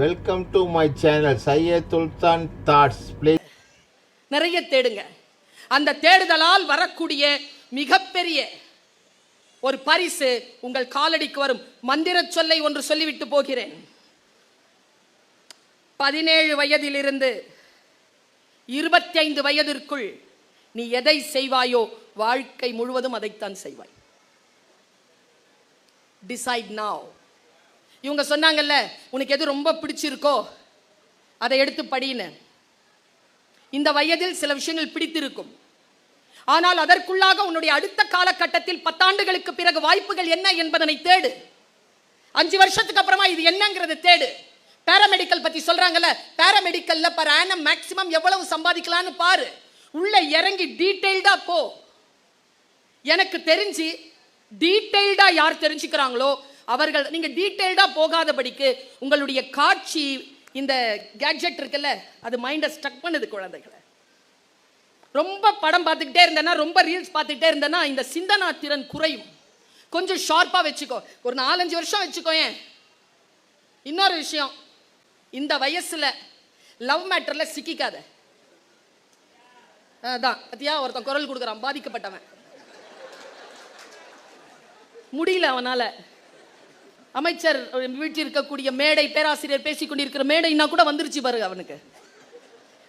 Welcome to my channel Syed Sultan thoughts please நிறைய தேடுங்க. அந்த தேடுதலால் வரக்கூடிய மிகப்பெரிய ஒரு பரிசு உங்கள் காலடிக்கு வரும். மந்திர சொல்லை ஒன்று சொல்லிவிட்டு போகிறேன். பதினேழு வயதிலிருந்து இருபத்தி ஐந்து வயதிற்குள் நீ எதை செய்வாயோ வாழ்க்கை முழுவதும் அதைத்தான் செய்வாய். Decide now. இவங்க சொன்னாங்கல்ல உனக்கு எது ரொம்ப பிடிச்சிருக்கோ அதை எடுத்து படின்னு. இந்த வயதில் சில விஷயங்கள் பிடித்திருக்கும். ஆனால் அதற்குள்ளாக உன்னுடைய அடுத்த காலகட்டத்தில் பத்தாண்டுகளுக்கு பிறகு வாய்ப்புகள் என்ன என்பதனை தேடு. அஞ்சு வருஷத்துக்கு அப்புறமா இது என்னங்கிறது தேடு. பேராமெடிக்கல் பத்தி சொல்றாங்கல்ல பேராமெடிக்கல்ல பர் ஆனம் மேக்ஸிமம் எவ்வளவு சம்பாதிக்கலான்னு பாரு. உள்ள இறங்கி டீட்டெயில்டாக போ. எனக்கு தெரிஞ்சு டீட்டெயில்டாக யார் தெரிஞ்சுக்கிறாங்களோ அவர்கள் நீங்க டீட்டெயில்டாக போகாதபடிக்கு உங்களுடைய காட்சி இந்த கேட்ஜெட் இருக்குல்ல அது மைண்டை ஸ்டக் பண்ணுது குழந்தைகளை. ரொம்ப படம் பார்த்துக்கிட்டே இருந்தேன்னா ரொம்ப ரீல்ஸ் பார்த்துக்கிட்டே இருந்தேன்னா இந்த சிந்தனா திறன் குறையும். கொஞ்சம் ஷார்ப்பாக வச்சுக்கோ. ஒரு நாலஞ்சு வருஷம் வச்சுக்கோ ஏன்? இன்னொரு விஷயம் இந்த வயசில் லவ் மேட்டரில் சிக்கிக்காத. அதான் பத்தியா? ஒருத்தன் குரல் கொடுக்குறான் பாதிக்கப்பட்டவன். முடியல அவனால். அமைச்சர் வீட்டில் இருக்கக்கூடிய மேடை பேராசிரியர் பேசிக்கொண்டிருக்கிற மேடைனா கூட வந்துருச்சு பாரு அவனுக்கு.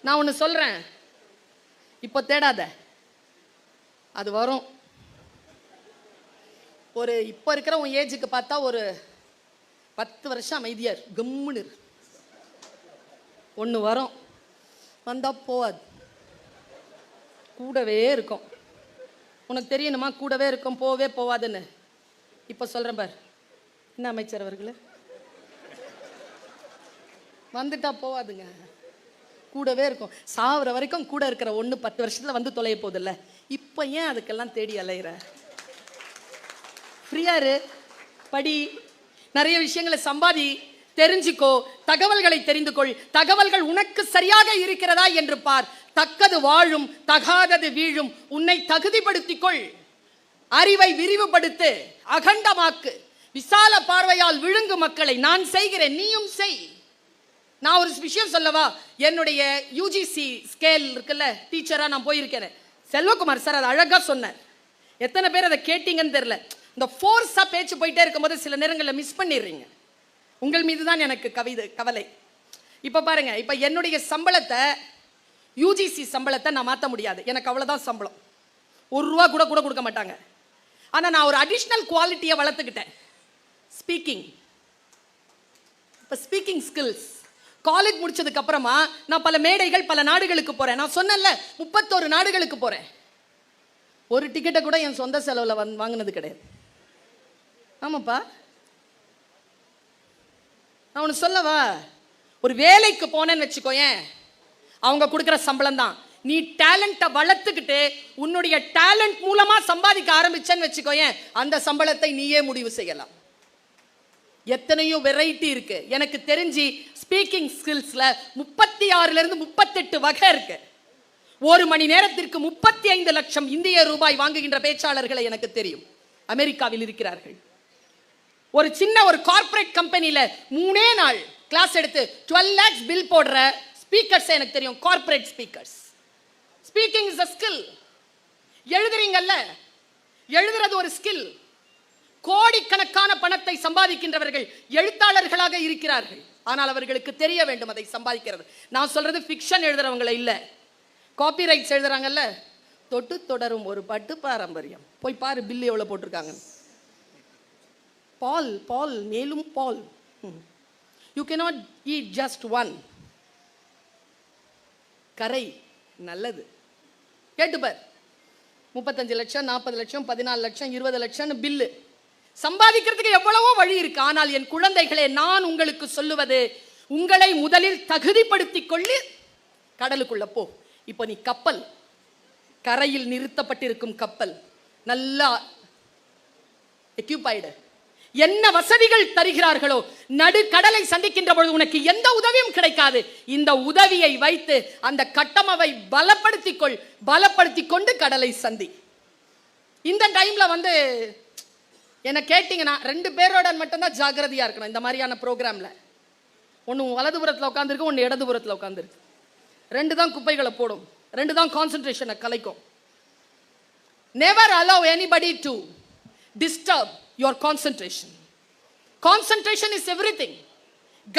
நான் ஒன்று சொல்கிறேன் இப்போ தேடாத. அது வரும். ஒரு இப்போ இருக்கிற உன் ஏஜுக்கு பார்த்தா ஒரு பத்து வருஷம் அமைதியார் கம்முன்னு இரு. ஒன்று வரும். வந்தால் போவாது. கூடவே இருக்கும். உனக்கு தெரியணுமா? கூடவே இருக்கும் போவே போவாதுன்னு. இப்போ சொல்கிறேன் பார். என்ன அமைச்சர் அவர்களே? வந்துட்டா போவாதுங்க. கூடவே இருக்கும். சாவர வரைக்கும் கூட இருக்கிற ஒன்று பத்து வருஷத்தில் வந்து தொலைய போதில்ல இப்போ ஏன் அதுக்கெல்லாம் தேடி அலையிற? ஃப்ரீயாரு படி. நிறைய விஷயங்களை சம்பாதி. தெரிஞ்சுக்கோ. தகவல்களை தெரிந்து கொள். தகவல்கள் உனக்கு சரியாக இருக்கிறதா என்று பார். தக்கது வாழும் தகாதது வீழும். உன்னை தகுதிப்படுத்திக்கொள் அறிவை விரிவுபடுத்து. அகண்டமாக்கு. விசால பார்வையால் விழுங்கு மக்களை நான் செய்கிறேன் நீயும் செய். நான் ஒரு விஷயம் சொல்லவா? என்னுடைய யூஜிசி ஸ்கேல் இருக்குல்ல டீச்சராக நான் போயிருக்கிறேன் செல்வகுமார் சார் அதை அழகாக சொன்னார். எத்தனை பேர் அதை கேட்டீங்கன்னு தெரில இந்த ஃபோர்ஸாக பேச்சு போயிட்டே இருக்கும்போது சில நேரங்களில் மிஸ் பண்ணிடுறீங்க. உங்கள் மீது தான் எனக்கு கவிதை கவலை. இப்போ பாருங்கள் இப்போ என்னுடைய சம்பளத்தை யூஜிசி சம்பளத்தை நான் மாற்ற முடியாது. எனக்கு அவ்வளோதான் சம்பளம். ஒரு ரூபா கூட கூட கொடுக்க மாட்டாங்க. ஆனால் நான் ஒரு அடிஷ்னல் குவாலிட்டியை வளர்த்துக்கிட்டேன். ஸ்பீக்கிங் இப்போ ஸ்பீக்கிங் ஸ்கில்ஸ் காலேஜ் முடிச்சதுக்கு அப்புறமா நான் பல மேடைகள் பல நாடுகளுக்கு போறேன். நான் சொன்னேன்ல முப்பத்தோரு நாடுகளுக்கு போறேன். ஒரு டிக்கெட்டை கூட என் சொந்த செலவில் வந் வாங்கினது கிடையாது. ஆமாப்பா. நான் சொல்லவா? ஒரு வேலைக்கு போனேன்னு வச்சுக்கோயேன். அவங்க கொடுக்குற சம்பளம் தான். நீ டேலண்ட்டை வளர்த்துக்கிட்டு உன்னுடைய டேலண்ட் மூலமா சம்பாதிக்க ஆரம்பிச்சேன்னு வச்சுக்கோயேன். அந்த சம்பளத்தை நீயே முடிவு செய்யலாம். எத்தனையோ வெரைட்டி இருக்கு. எனக்கு தெரிஞ்சு ஸ்பீக்கிங் ஸ்கில்ஸ்ல முப்பத்தி ஆறுல இருந்து முப்பத்தெட்டு வகை இருக்கு. ஒரு மணி நேரத்திற்கு முப்பத்தி ஐந்து லட்சம் இந்திய ரூபாய் வாங்குகின்ற பேச்சாளர்களை எனக்கு தெரியும். அமெரிக்காவில் இருக்கிறார்கள். ஒரு சின்ன ஒரு கார்ப்பரேட் கம்பெனியில் மூணே நாள் கிளாஸ் எடுத்து டுவெல் லேக்ஸ் பில் போடுற ஸ்பீக்கர்ஸ் எனக்கு தெரியும். Corporate speakers speaking is a skill எழுதுறீங்கல்ல? எழுதுறது ஒரு ஸ்கில் கோடிக்கணக்கான பணத்தை சம்பாதிக்கின்றவர்கள் எழுத்தாளர்களாக இருக்கிறார்கள். ஆனால் அவர்களுக்கு தெரிய வேண்டும் அதை சம்பாதிக்கிறது. நான் சொல்றது ஃபிக்ஷன் எழுதுறவங்களை இல்லை. காப்பி ரைட்ஸ் எழுதுறாங்கல்ல. தொட்டு தொடரும் ஒரு பட்டு பாரம்பரியம். போய் பாரு பில்லு எவ்வளோ போட்டிருக்காங்க பால் பால் மேலும் பால் you cannot eat just one கரை நல்லது. கேட்டுப்பார். முப்பத்தஞ்சு லட்சம் நாற்பது லட்சம் பதினாலு லட்சம் இருபது லட்சம்னு பில்லு சம்பாதிக்கிறதுக்கு எவ்வளவோ வழி இருக்கு. ஆனால் என் குழந்தைகளே நான் உங்களுக்கு சொல்லுவது உங்களை முதலில் தகுதிப்படுத்திக் கொள்ளு கடலுக்குள்ள போ. இப்போ நீ கப்பல். கரையில் நிறுத்தப்பட்டிருக்கும் கப்பல். நல்லா எக்யூபைடு என்ன வசதிகள் தருகிறார்களோ நடு கடலை சந்திக்கின்ற பொழுது உனக்கு எந்த உதவியும் கிடைக்காது. இந்த உதவியை வைத்து அந்த கட்டமவை பலப்படுத்திக் கொள். கொண்டு கடலை சந்தி. இந்த டைம்ல வந்து என்னை கேட்டிங்கன்னா ரெண்டு பேரோட மட்டும்தான் ஜாகிரதையாக இருக்கணும் இந்த மாதிரியான ப்ரோக்ராம்ல ஒன்று வலதுபுறத்தில் உட்காந்துருக்கு ஒன்று இடதுபுறத்தில் உட்காந்துருக்கு ரெண்டு தான் குப்பைகளை போடும். ரெண்டு தான் கான்சென்ட்ரேஷனை கலைக்கும். Never allow anybody to disturb your concentration concentration is everything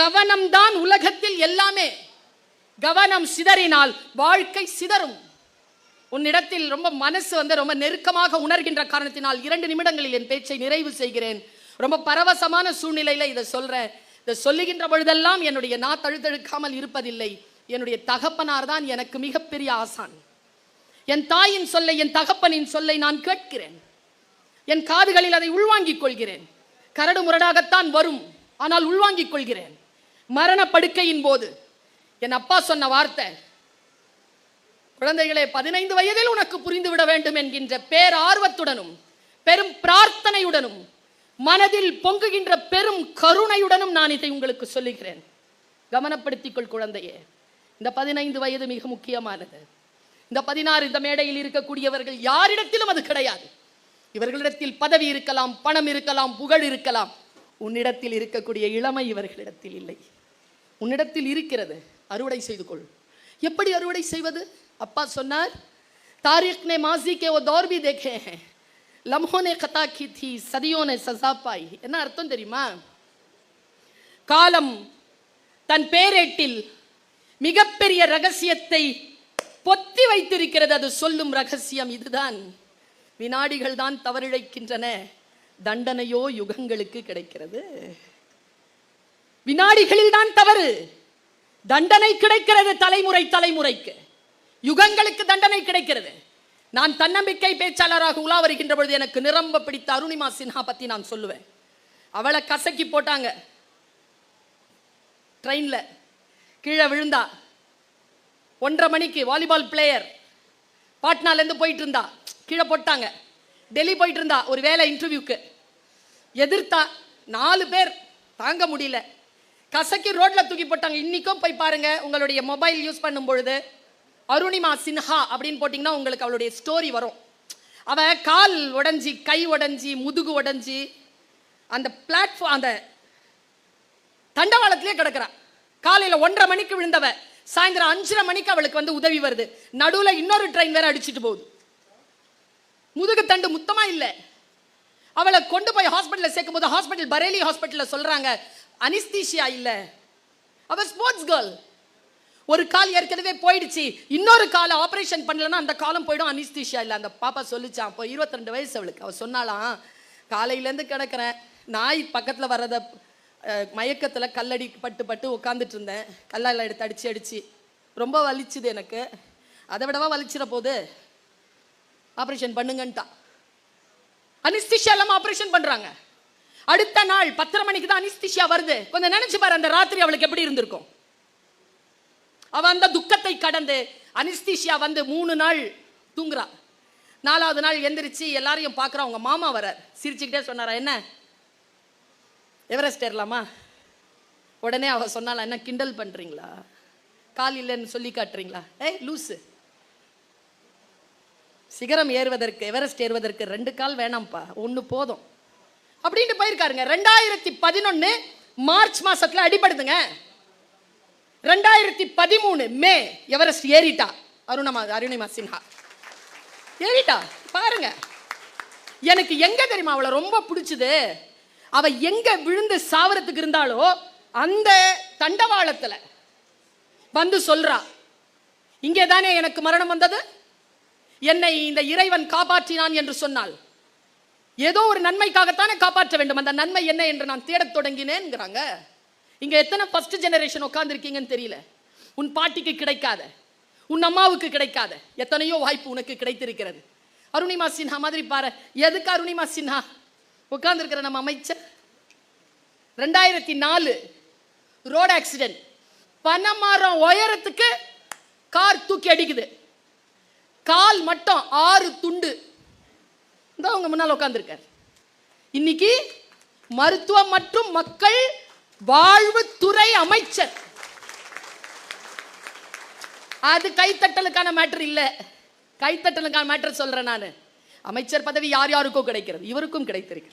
கவனம் தான் உலகத்தில் எல்லாமே. கவனம் சிதறினால் வாழ்க்கை சிதறும். உன்னிடத்தில் ரொம்ப மனசு வந்து ரொம்ப நெருக்கமாக உணர்கின்ற காரணத்தினால் இரண்டு நிமிடங்களில் என் பேச்சை நிறைவு செய்கிறேன். ரொம்ப பரவசமான சூழ்நிலையில இதை சொல்றேன். இதை சொல்லுகின்ற பொழுதெல்லாம் என்னுடைய நா தழுதழுக்காமல் இருப்பதில்லை. என்னுடைய தகப்பனார் தான் எனக்கு மிகப்பெரிய ஆசான். என் தாயின் சொல்லை என் தகப்பனின் சொல்லை நான் கேட்கிறேன். என் காதுகளில் அதை உள்வாங்கிக் கொள்கிறேன். கரடு முரடாகத்தான் வரும் ஆனால் உள்வாங்கிக் கொள்கிறேன். மரண படுக்கையின் போது என் அப்பா சொன்ன வார்த்தை குழந்தைகளே பதினைந்து வயதில் உனக்கு புரிந்துவிட வேண்டும் என்கின்ற பேரார்வத்துடனும் பெரும் பிரார்த்தனையுடனும் மனதில் பொங்குகின்ற பெரும் கருணையுடனும் நான் இதை உங்களுக்கு சொல்லுகிறேன். கவனப்படுத்திக்கொள் குழந்தையே இந்த பதினைந்து வயது மிக முக்கியமானது. இந்த பதினாறு இந்த மேடையில் இருக்கக்கூடியவர்கள் யாரிடத்திலும் அது கிடையாது. இவர்களிடத்தில் பதவி இருக்கலாம் பணம் இருக்கலாம் புகழ் இருக்கலாம். உன்னிடத்தில் இருக்கக்கூடிய இளமை இவர்களிடத்தில் இல்லை. உன்னிடத்தில் இருக்கிறது அறுவடை செய்து கொள். எப்படி அறுவடை செய்வது அப்பா சொன்னார் तारीख ने माजी के वो दौर भी देखे हैं लम्हों ने खता की थी सदियों ने सजा पाई என்ன அர்த்தம் தெரியுமா காலம் தன் பேரேட்டில் மிகப்பெரிய ரகசியத்தை பொத்தி வைத்திருக்கிறது அது சொல்லும் ரகசியம் இதுதான் வினாடிகள் தான் தவறிழைக்கின்றன தண்டனையோ யுகங்களுக்கு கிடைக்கிறது வினாடிகளில் தான் தவறு தண்டனை கிடைக்கிறது தலைமுறை தலைமுறைக்கு. யுகங்களுக்கு தண்டனை கிடைக்கிறது. நான் தன்னம்பிக்கை பேச்சாளராக உலா வருகின்ற பொழுது எனக்கு நிரம்ப பிடித்த அருணிமா சின்ஹா பத்தி நான் சொல்லுவேன். அவளை கசக்கி போட்டாங்க. ட்ரெயின்ல கீழே விழுந்தா. ஒன்றரை மணிக்கு வாலிபால் பிளேயர் பாட்னாலேருந்து போயிட்டு இருந்தா கீழே போட்டாங்க. டெல்லி போயிட்டு இருந்தா ஒரு வேலை இன்டர்வியூக்கு. எதிர்த்தா நாலு பேர் தாங்க முடியல. கசக்கி ரோட்ல தூக்கி போட்டாங்க. இன்னைக்கும் போய் பாருங்க உங்களுடைய மொபைல் யூஸ் பண்ணும் பொழுது அருணிமா சின்ஹா அப்படின்னு போட்டிங்கன்னா உங்களுக்கு அவளுடைய ஸ்டோரி வரும். அவ கால் உடஞ்சி கை உடஞ்சி முதுகு உடஞ்சி அந்த பிளாட்ஃபார்ம் அந்த தண்டவாளத்திலே கிடக்குறா. காலையில ஒன்றரை மணிக்கு விழுந்தவ சாயந்தரம் அஞ்சரை மணிக்கு அவளுக்கு வந்து உதவி வருது. நடுவில் இன்னொரு ட்ரெயின் வேற அடிச்சிட்டு போகுது. முதுகு தண்டு முத்தமா இல்லை. அவளை கொண்டு போய் ஹாஸ்பிட்டலில் சேர்க்கும் போது ஹாஸ்பிட்டல் பரேலி ஹாஸ்பிட்டலில் சொல்கிறாங்க அனிஸ்தீஷியா இல்ல. அவர் ஸ்போர்ட்ஸ் கேர்ள் ஒரு கால் ஏற்கனவே போயிடுச்சு. இன்னொரு காலை ஆபரேஷன் பண்ணலன்னா அந்த காலம் போயிடும். அனிஸ்தீஷியா இல்ல. அந்த பாப்பா சொல்லிச்சான் அப்போ 22 வயசு அவளுக்கு. அவ சொன்னாலாம் காலையிலேருந்து கிடக்குறேன். நாய் பக்கத்துல வர்றத மயக்கத்தில் மயக்கத்துல கல்லடி பட்டு பட்டு உட்காந்துட்டு இருந்தேன். கல்லால் எடுத்து அடிச்சு அடிச்சு. ரொம்ப வலிச்சுது எனக்கு. அதை விடவா வலிச்சிட போகுது? ஆப்ரேஷன் பண்ணுங்கன்ட்டா. அனிஸ்திஷா இல்லாமல் ஆப்ரேஷன் பண்ணுறாங்க அடுத்த நாள் பத்தரை மணிக்கு தான் அனிஸ்திஷியா வருது. கொஞ்சம் நினைச்சு பாரு அந்த ராத்திரி அவளுக்கு எப்படி இருந்திருக்கும்? அவ அந்த துக்கத்தை கடந்து அனிஸ்தீஷியா வந்து மூணு நாள் தூங்குறா. நாலாவது நாள் எந்திரிச்சு எல்லாரையும் பார்க்குறா உங்க மாமா வரார் சிரிச்சுக்கிட்டே சொன்னாரா என்ன? எவரெஸ்ட் ஏறலாமா? உடனே அவ சொன்னாலா என்ன கிண்டல் பண்றீங்களா? கால் இல்லைன்னு சொல்லி காட்டுறீங்களா? ஏய் லூசு. சிகரம் ஏறுவதற்கு எவரெஸ்ட் ஏறுவதற்கு ரெண்டு கால் வேணாம்ப்பா ஒன்று போதும். அப்படின்ட்டு போயிருக்காருங்க. ரெண்டாயிரத்தி பதினொன்னு மார்ச் மாசத்துல அடிபடுதுங்க. ரெண்டாயிரத்தி பதிமூணு மே எவரெஸ்ட் ஏறிட்டா? அருணமா அருணிமா சின்ஹா. ஏறிட்டா? பாருங்க. எனக்கு எங்க தெரியுமா அவளை ரொம்ப பிடிச்சது? அவ எங்க விழுந்து சாவரத்துக்கு இருந்தாலோ அந்த தண்டவாளத்துல வந்து சொல்றா இங்கே தானே எனக்கு மரணம் வந்தது? என்னை இந்த இறைவன் காப்பாற்றினான் என்று சொன்னால் ஏதோ ஒரு நன்மைக்காகத்தானே காப்பாற்ற வேண்டும். அந்த நன்மை என்ன என்று நான் தேடத் தொடங்கினேன்ங்கிறாங்க இங்க எத்தனை ஃபர்ஸ்ட் ஜெனரேஷன் உட்காந்துருக்கீங்கன்னு தெரியல. உன் பாட்டிக்கு கிடைக்காத உன் அம்மாவுக்கு கிடைக்காத எத்தனையோ வாய்ப்பு உனக்கு கிடைத்திருக்கிறது. அருணிமா சின்ஹா மாதிரி பாரு. எதுக்கு அருணிமா சின்ஹா? உட்காந்துருக்கிற நம்ம அமைச்சர். ரெண்டாயிரத்தி நாலு ரோடு ஆக்சிடென்ட் பனைமரம் உயரத்துக்கு கார் தூக்கி அடிக்குது. கால் மட்டும் ஆறு துண்டு. இந்த அவங்க முன்னால் உட்காந்துருக்கார் இன்னைக்கு மருத்துவம் மற்றும் மக்கள் வாழ்வுத்துறை அமைச்சர். அது கைத்தட்டலுக்கான மேட்டர் இல்ல. கைத்தட்டலுக்கான மேட்டர் சொல்றேன் நான். அமைச்சர் பதவி யார் யாருக்கும் கிடைக்கிறது. இவருக்கும் கிடைத்திருக்கு.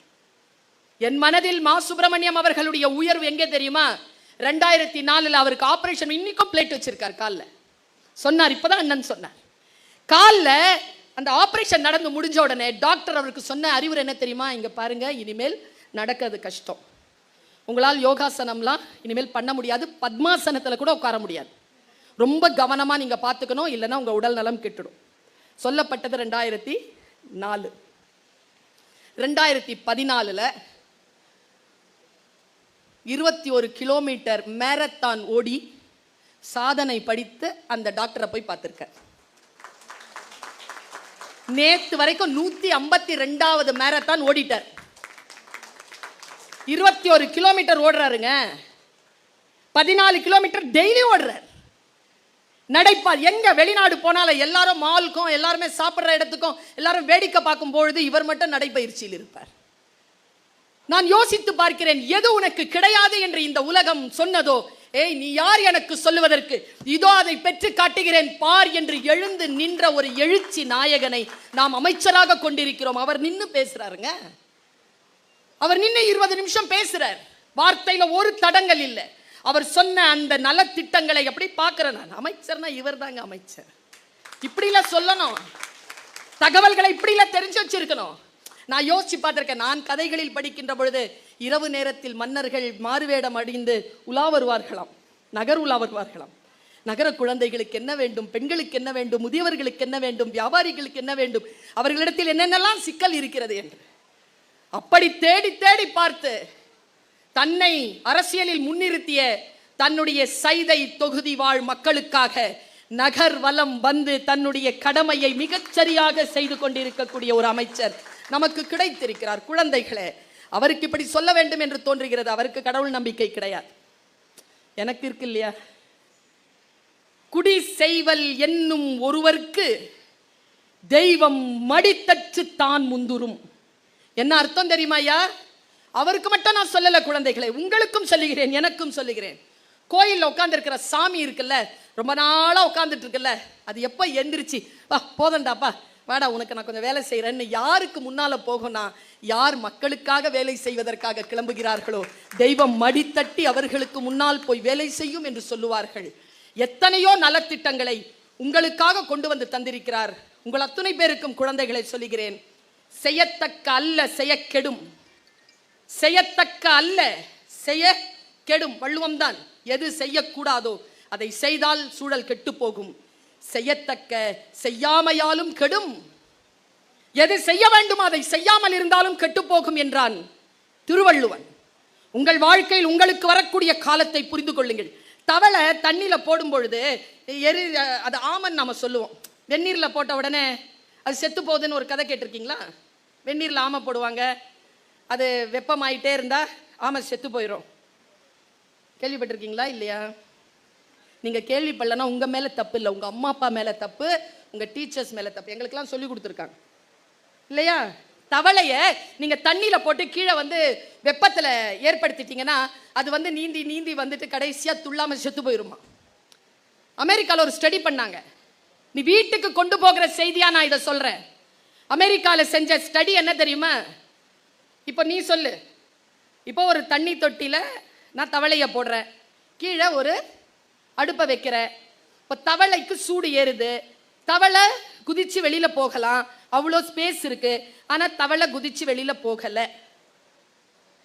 என் மனதில் மா சுப்பிரமணியம் அவர்களுடைய உயர்வு எங்கே தெரியுமா? ரெண்டாயிரத்தி நாலில் அவருக்கு ஆபரேஷன் இன்னைக்கும் பிளேட் வச்சிருக்கார் காலில். சொன்னார் இப்பதான் அண்ணன் சொன்னார். காலில் அந்த ஆப்ரேஷன் நடந்து முடிஞ்ச உடனே டாக்டர் அவருக்கு சொன்ன அறிவுரை என்ன தெரியுமா? இங்கே பாருங்கள் இனிமேல் நடக்கிறது கஷ்டம். உங்களால் யோகாசனம்லாம் இனிமேல் பண்ண முடியாது பத்மாசனத்தில் கூட உட்கார முடியாது. ரொம்ப கவனமாக நீங்கள் பார்த்துக்கணும் இல்லைன்னா உங்கள் உடல் நலம் கெட்டுடும். சொல்லப்பட்டது ரெண்டாயிரத்தி நாலு. ரெண்டாயிரத்தி பதினாலில் இருபத்தி ஒரு கிலோமீட்டர் மேரத்தான் ஓடி சாதனை படித்து அந்த டாக்டரை போய் பார்த்துருக்கேன் நேத்து வரைக்கும் நூத்தி ஐம்பத்தி ரெண்டாவது மேரத்தான் ஓடிட்டார். இருபத்தி ஒரு கிலோமீட்டர் ஓடுறாருங்க. பதினாலு கிலோமீட்டர் டெய்லி ஓடுறார். நடைப்பார் எங்க வெளிநாடு போனாலும் எல்லாரும் மாலுக்கும் எல்லாருமே சாப்பிட்ற இடத்துக்கும் எல்லாரும் வேடிக்கை பார்க்கும் பொழுது இவர் மட்டும் நடைப்பயிற்சியில் இருப்பார். நான் யோசித்து பார்க்கிறேன் எது உனக்கு கிடையாது என்று இந்த உலகம் சொன்னதோ ஏய் நீ யார் எனக்கு சொல்லுவதற்கு? இதோ அதை பெற்று காட்டுகிறேன். பார் என்று எழுந்து நின்ற ஒரு எழுச்சி நாயகனை நாம் அமைச்சராக கொண்டிருக்கிறோம். அவர் நின்று பேசுறாருங்க. அவர் நின்று இருபது நிமிஷம் பேசுறார். வார்த்தையில ஒரு தடங்கள் இல்லை. அவர் சொன்ன அந்த நலத்திட்டங்களை எப்படி பார்க்கிறேன் நான்? அமைச்சர்னா இவர் தாங்க அமைச்சர். இப்படிலாம் சொல்லணும். தகவல்களை இப்படிலாம் தெரிஞ்சு வச்சிருக்கணும். நான் யோசிச்சு பார்த்துருக்கேன். நான் கதைகளில் படிக்கின்ற பொழுது இரவு நேரத்தில் மன்னர்கள் மாறுவேடம் அடிந்து உலா வருவார்களாம். நகர் உலா வருவார்களாம். நகர குழந்தைகளுக்கு என்ன வேண்டும்? பெண்களுக்கு என்ன வேண்டும்? முதியவர்களுக்கு என்ன வேண்டும்? வியாபாரிகளுக்கு என்ன வேண்டும்? அவர்களிடத்தில் என்னென்னலாம் சிக்கல் இருக்கிறது என்று. அப்படி தேடி தேடி பார்த்து தன்னை அரசியலில் முன்னிறுத்திய தன்னுடைய சைதை தொகுதி வாழ் மக்களுக்காக நகர் வலம் வந்து தன்னுடைய கடமையை மிகச்சரியாக செய்து கொண்டிருக்கக்கூடிய ஒரு அமைச்சர் நமக்கு கிடைத்திருக்கிறார். குழந்தைகளே அவருக்கு இப்படி சொல்ல வேண்டும் என்று தோன்றுகிறது. அவருக்கு கடவுள் நம்பிக்கை கிடையாது. எனக்கு இருக்கு இல்லையா? குடி செய்வல் என்னும் ஒருவருக்கு தெய்வம் மடித்தச்சு தான் முந்துரும் என்ன அர்த்தம் தெரியுமா ஐயா? அவருக்கு மட்டும் நான் சொல்லல குழந்தைகளை. உங்களுக்கும் சொல்லுகிறேன் எனக்கும் சொல்லுகிறேன். கோயில்ல உட்காந்துருக்கிற சாமி இருக்குல்ல ரொம்ப நாளா உட்காந்துட்டு இருக்குல்ல அது எப்போ எந்திரிச்சு வா போதண்டாப்பா வாடா உனக்கு நான் கொஞ்சம் வேலை செய்கிறேன்னு யாருக்கு முன்னால் போகும்னா யார் மக்களுக்காக வேலை செய்வதற்காக கிளம்புகிறார்களோ தெய்வம் மடித்தட்டி அவர்களுக்கு முன்னால் போய் வேலை செய்யும் என்று சொல்லுவார்கள். எத்தனையோ நலத்திட்டங்களை உங்களுக்காக கொண்டு வந்து தந்திருக்கிறார். உங்கள் அத்துணை பேருக்கும் குழந்தைகளை சொல்லுகிறேன். செய்யத்தக்க அல்ல செய்ய கெடும் செய்யத்தக்க அல்ல செய்ய கெடும் வள்ளுவம் தான் எது செய்யக்கூடாதோ அதை செய்தால் சூழல் கெட்டு போகும். செய்யத்தக்க செய்யாமையாலும் கெடும். எது செய்ய வேண்டும் அதை செய்யாமல் இருந்தாலும் கெட்டுப்போகும் என்றான் திருவள்ளுவன். உங்கள் வாழ்க்கையில் உங்களுக்கு வரக்கூடிய காலத்தை புரிந்து கொள்ளுங்கள். தவளை தண்ணியில் போடும் பொழுது எரி அது ஆமன் நாம சொல்லுவோம். வெந்நீரில் போட்ட உடனே அது செத்து போகுதுன்னு ஒரு கதை கேட்டிருக்கீங்களா? வெந்நீரில் ஆமை போடுவாங்க. அது வெப்பமாயிட்டே இருந்தா ஆமை செத்து போயிடும் கேள்விப்பட்டிருக்கீங்களா? இல்லையா? நீங்கள் கேள்விப்படலன்னா உங்கள் மேலே தப்பு இல்லை. உங்கள் அம்மா அப்பா மேலே தப்பு உங்கள் டீச்சர்ஸ் மேலே தப்பு. எங்களுக்கெல்லாம் சொல்லி கொடுத்துருக்காங்க. இல்லையா? தவளையை நீங்கள் தண்ணியில் போட்டு கீழே வந்து வெப்பத்தில் ஏற்படுத்திட்டீங்கன்னா அது வந்து நீந்தி நீந்தி வந்துட்டு கடைசியாக துள்ளாமல் செத்து போயிருமா? அமெரிக்காவில் ஒரு ஸ்டடி பண்ணாங்க. நீ வீட்டுக்கு கொண்டு போகிற செய்தியாக நான் இதை சொல்கிறேன் அமெரிக்காவில் செஞ்ச ஸ்டடி என்ன தெரியுமா? இப்போ நீ சொல்லு. இப்போ ஒரு தண்ணி தொட்டியில் நான் தவளையை போடுறேன். கீழே ஒரு அடுப்பை வைக்கிற. இப்போ தவளைக்கு சூடு ஏறுது. தவளை குதிச்சு வெளியில போகலாம். அவ்வளோ ஸ்பேஸ் இருக்கு. ஆனால் தவளை குதிச்சு வெளியில போகலை.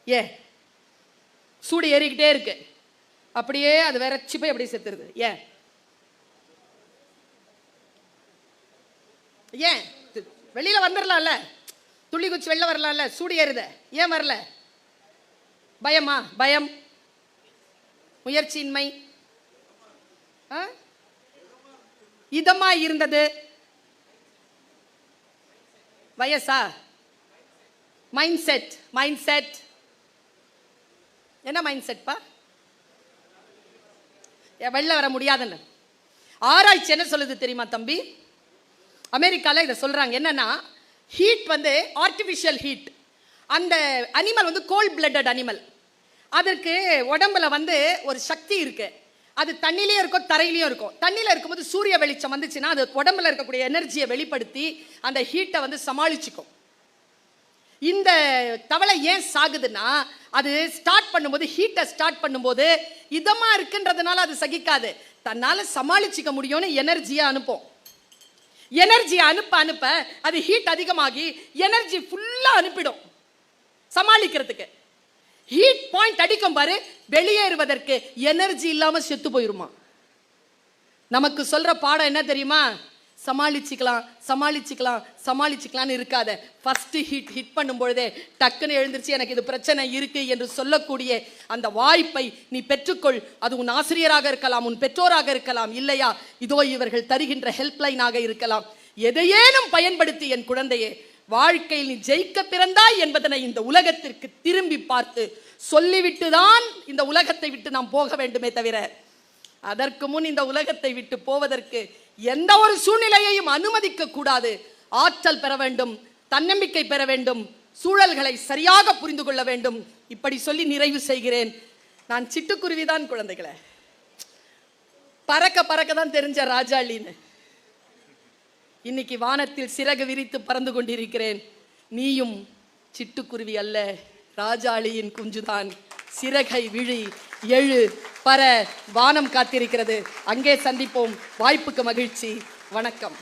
ஏ சூடு ஏறிக்கிட்டே இருக்கு. அப்படியே அது வேற போய் அப்படியே செத்துருது. ஏன் ஏன் வெளியில வந்துடலாம்ல துள்ளி குச்சி வெளில வரலாம்ல. சூடு ஏறுத. ஏன் வரல? பயமா? பயம். முயற்சியின்மை. ஆ? இதமா இருந்தது. வயசா? மைண்ட் செட் மைண்ட் செட் என்ன மைண்ட் செட்பா வெளில வர முடியாதுன்னு. ஆராய்ச்சி என்ன சொல்லுது தெரியுமா தம்பி? அமெரிக்கால இதை சொல்றாங்க. என்னன்னா ஹீட் வந்து ஆர்டிஃபிஷியல் ஹீட் அந்த அனிமல் வந்து கோல்ட் பிளட்டட் அனிமல் அதற்கு உடம்புல வந்து ஒரு சக்தி இருக்குது அது தண்ணிலையும் இருக்கும் தரையிலையும் இருக்கும். தண்ணியில் இருக்கும்போது சூரிய வெளிச்சம் வந்துச்சுன்னா அது உடம்புல இருக்கக்கூடிய எனர்ஜியை வெளிப்படுத்தி அந்த ஹீட்டை வந்து சமாளிச்சுக்கும். இந்த தவளை ஏன் சாகுதுன்னா அது ஸ்டார்ட் பண்ணும்போது ஹீட்டை ஸ்டார்ட் பண்ணும்போது இதமாக இருக்குன்றதுனால அது சகிக்காது. தன்னால் சமாளிச்சிக்க முடியும்னு எனர்ஜியை அனுப்பும். எனர்ஜியை அனுப்ப அனுப்ப அது ஹீட் அதிகமாகி எனர்ஜி ஃபுல்லாக அனுப்பிடும். சமாளிக்கிறதுக்கு. ஹீட் பாயிண்ட் அடிக்கும் பாரு வெளியேறுவதற்கு எனர்ஜி இல்லாம செத்து போயிருமா? நமக்கு சொல்ற பாடம் என்ன தெரியுமா? சமாளிச்சுக்கலாம் சமாளிச்சுக்கலாம் சமாளிச்சுக்கலாம்னு இருக்காத. ஃபர்ஸ்ட் ஹிட் ஹிட் பண்ணும் பொழுதே டக்குன்னு எழுந்திருச்சு எனக்கு இது பிரச்சனை இருக்கு என்று சொல்லக்கூடிய அந்த வாய்ப்பை நீ பெற்றுக்கொள். அது உன் ஆசிரியராக இருக்கலாம் உன் பெற்றோராக இருக்கலாம் இல்லையா? இதோ இவர்கள் தருகின்ற ஹெல்ப்லைனாக இருக்கலாம். எதையேனும் பயன்படுத்தி என் குழந்தையே வாழ்க்கையில் நீ ஜெயிக்க பிறந்தாய் என்பதனை இந்த உலகத்திற்கு திரும்பி பார்த்து சொல்லிவிட்டு தான் இந்த உலகத்தை விட்டு நாம் போக வேண்டுமே தவிர அதற்கு முன் இந்த உலகத்தை விட்டு போவதற்கு எந்த ஒரு சூழ்நிலையையும் அனுமதிக்க கூடாது. ஆற்றல் பெற வேண்டும் தன்னம்பிக்கை பெற வேண்டும் சூழல்களை சரியாக புரிந்து கொள்ள வேண்டும். இப்படி சொல்லி நிறைவு செய்கிறேன். நான் சிட்டுக்குருவிதான் குழந்தைகளை. பறக்க பறக்க தான் தெரிஞ்ச ராஜாளின்னு. இன்னைக்கு வானத்தில் சிறகு விரித்து பறந்து கொண்டிருக்கிறேன். நீயும் சிட்டுக்குருவி அல்ல ராஜாளியின் குஞ்சுதான். சிறகை விழி எழு பற வானம் காத்திருக்கிறது. அங்கே சந்திப்போம். வாய்ப்புக்கு மகிழ்ச்சி. வணக்கம்.